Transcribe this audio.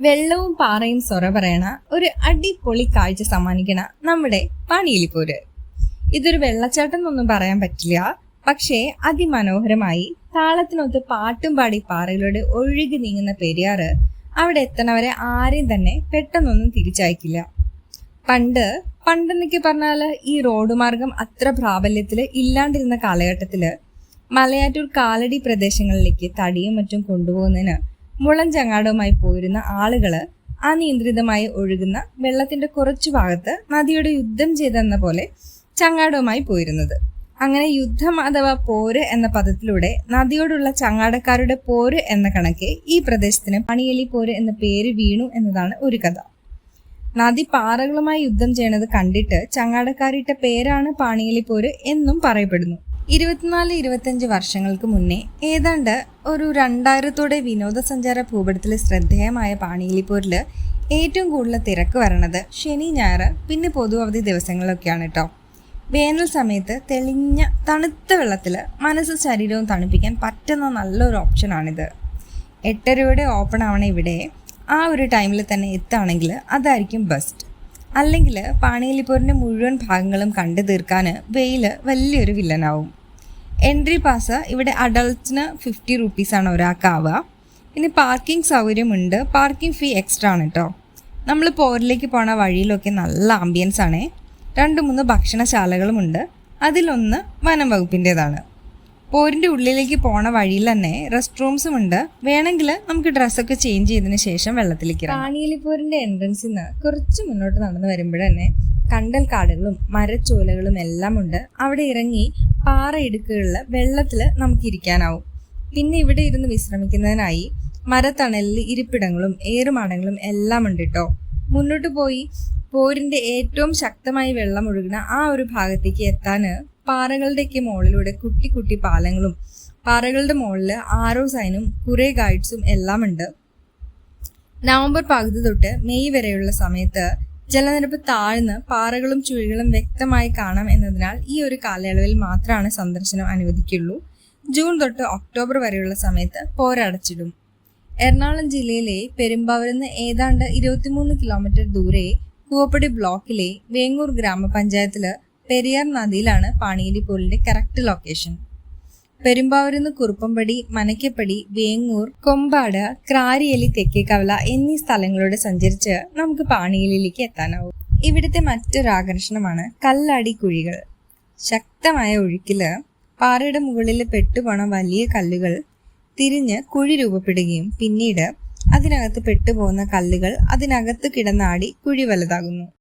വെള്ളവും പാറയും സൊറ പറയണ ഒരു അടിപൊളി കാഴ്ച സമ്മാനിക്കണ നമ്മുടെ പണിയിലിപ്പോര്. ഇതൊരു വെള്ളച്ചാട്ടം എന്നൊന്നും പറയാൻ പറ്റില്ല. പക്ഷേ അതിമനോഹരമായി താളത്തിനൊത്ത് പാട്ടും പാടി പാറയിലൂടെ ഒഴുകി നീങ്ങുന്ന പെരിയാറ് അവിടെ എത്തണവരെ ആരെയും തന്നെ പെട്ടെന്നൊന്നും തിരിച്ചയക്കില്ല. പണ്ട് പണ്ടെന്നൊക്കെ പറഞ്ഞാൽ ഈ റോഡ് മാർഗം അത്ര പ്രാബല്യത്തിൽ ഇല്ലാണ്ടിരുന്ന കാലഘട്ടത്തിൽ മലയാറ്റൂർ കാലടി പ്രദേശങ്ങളിലേക്ക് തടിയും മറ്റും കൊണ്ടുപോകുന്നതിന് മുളം ചങ്ങാടവുമായി പോയിരുന്ന ആളുകൾ അനിയന്ത്രിതമായി ഒഴുകുന്ന വെള്ളത്തിന്റെ കുറച്ചു ഭാഗത്ത് നദിയുടെ യുദ്ധം ചെയ്തെന്ന പോലെ ചങ്ങാടവുമായി പോയിരുന്നത് അങ്ങനെ യുദ്ധം അഥവാ പോര് എന്ന പദത്തിലൂടെ നദിയോടുള്ള ചങ്ങാടക്കാരുടെ പോര് എന്ന കണക്കെ ഈ പ്രദേശത്തിന് പണിയലി പോര് എന്ന പേര് വീണു എന്നതാണ് ഒരു കഥ. നദി പാറകളുമായി യുദ്ധം ചെയ്യണത് കണ്ടിട്ട് ചങ്ങാടക്കാരിട്ട പേരാണ് പാണിയലി പോര് എന്നും പറയപ്പെടുന്നു. ഇരുപത്തിനാല് ഇരുപത്തഞ്ച് വർഷങ്ങൾക്ക് മുന്നേ ഏതാണ്ട് ഒരു രണ്ടായിരത്തോടെ വിനോദസഞ്ചാര ഭൂപടത്തിൽ ശ്രദ്ധേയമായ പാണിയിലിപ്പൂരിൽ ഏറ്റവും കൂടുതൽ തിരക്ക് വരണത് ശനി ഞായർ പിന്നെ പൊതു അവധി ദിവസങ്ങളിലൊക്കെയാണ് കേട്ടോ വേനൽ സമയത്ത് തെളിഞ്ഞ തണുത്ത വെള്ളത്തിൽ മനസ്സ് ശരീരവും തണുപ്പിക്കാൻ പറ്റുന്ന നല്ലൊരു ഓപ്ഷനാണിത്. എട്ടരയോടെ ഓപ്പൺ ആവണ ഇവിടെ ആ ഒരു ടൈമിൽ തന്നെ എത്തുകയാണെങ്കിൽ അതായിരിക്കും ബെസ്റ്റ്. അല്ലെങ്കിൽ പാണിയലിപ്പൂരിന്റെ മുഴുവൻ ഭാഗങ്ങളും കണ്ടു തീർക്കാൻ വെയിൽ വലിയൊരു വില്ലനാവും. എൻട്രി പാസ് ഇവിടെ അഡൾട്ട്സിന് ഫിഫ്റ്റി റുപ്പീസാണ് ഒരാൾക്കാവുക. പിന്നെ പാർക്കിംഗ് സൗകര്യമുണ്ട്. പാർക്കിംഗ് ഫീ എക്സ്ട്രാ ആണ് കേട്ടോ നമ്മൾ പോരിലേക്ക് പോണ വഴിയിലൊക്കെ നല്ല ആംബിയൻസ് ആണ്. രണ്ട് മൂന്ന് ഭക്ഷണശാലകളുമുണ്ട് അതിലൊന്ന് വനം വകുപ്പിന്റേതാണ് പോരിന്റെ ഉള്ളിലേക്ക് പോണ വഴിയിൽ തന്നെ റെസ്റ്റ് റൂംസും ഉണ്ട്. വേണമെങ്കിൽ നമുക്ക് ഡ്രസ്സൊക്കെ ചേഞ്ച് ചെയ്തതിന് ശേഷം വെള്ളത്തിലേക്ക് റാണിയിലിപ്പോരിന്റെ എൻട്രൻസിൽ നിന്ന് കുറച്ച് മുന്നോട്ട് നടന്ന് വരുമ്പോൾ തന്നെ കണ്ടൽ കാടുകളും മരച്ചോലകളും എല്ലാം ഉണ്ട്. അവിടെ ഇറങ്ങി പാറ ഇടുക്കുകളിൽ വെള്ളത്തിൽ നമുക്ക് ഇരിക്കാനാവും. പിന്നെ ഇവിടെ ഇരുന്ന് വിശ്രമിക്കുന്നതിനായി മരത്തണലിൽ ഇരിപ്പിടങ്ങളും ഏറുമാടങ്ങളും എല്ലാം ഉണ്ട് കേട്ടോ മുന്നോട്ട് പോയി പോരിന്റെ ഏറ്റവും ശക്തമായി വെള്ളം ഒഴുകുന്ന ആ ഒരു ഭാഗത്തേക്ക് എത്താൻ പാറകളുടെയൊക്കെ മുകളിലൂടെ കുട്ടി കുട്ടി പാലങ്ങളും പാറകളുടെ മുകളിൽ ആരോ സൈനും കുറെ ഗൈഡ്സും എല്ലാം ഉണ്ട്. നവംബർ പകുതി തൊട്ട് മെയ് വരെയുള്ള സമയത്ത് ജലനിരപ്പ് താഴ്ന്ന് പാറകളും ചുഴികളും വ്യക്തമായി കാണാം എന്നതിനാൽ ഈ ഒരു കാലയളവിൽ മാത്രമാണ് സന്ദർശനം അനുവദിക്കുള്ളൂ. ജൂൺ തൊട്ട് ഒക്ടോബർ വരെയുള്ള സമയത്ത് പോരടച്ചിടും. എറണാകുളം ജില്ലയിലെ പെരുമ്പാവരുന്ന് ഏതാണ്ട് ഇരുപത്തിമൂന്ന് കിലോമീറ്റർ ദൂരെ കൂവപ്പടി ബ്ലോക്കിലെ വേങ്ങൂർ ഗ്രാമപഞ്ചായത്തിലെ പെരിയാർ നദിയിലാണ് പാണിയേലി പോലിന്റെ കറക്റ്റ് ലൊക്കേഷൻ. പെരുമ്പാവൂരിന്ന് കുറുപ്പമ്പടി മനക്കപ്പടി വേങ്ങൂർ കൊമ്പാട് ക്രാരിയലി തെക്കേക്കവല എന്നീ സ്ഥലങ്ങളിലൂടെ സഞ്ചരിച്ച് നമുക്ക് പാണിയിലേക്ക് എത്താനാവും. ഇവിടുത്തെ മറ്റൊരു ആകർഷണമാണ് കല്ലാടി കുഴികൾ. ശക്തമായ ഒഴുക്കിൽ പാറയുടെ മുകളിൽ പെട്ടുപോണ വലിയ കല്ലുകൾ തിരിഞ്ഞ് കുഴി രൂപപ്പെടുകയും പിന്നീട് അതിനകത്ത് പെട്ടുപോകുന്ന കല്ലുകൾ അതിനകത്ത് കിടന്നാടി കുഴി വലുതാകുന്നു.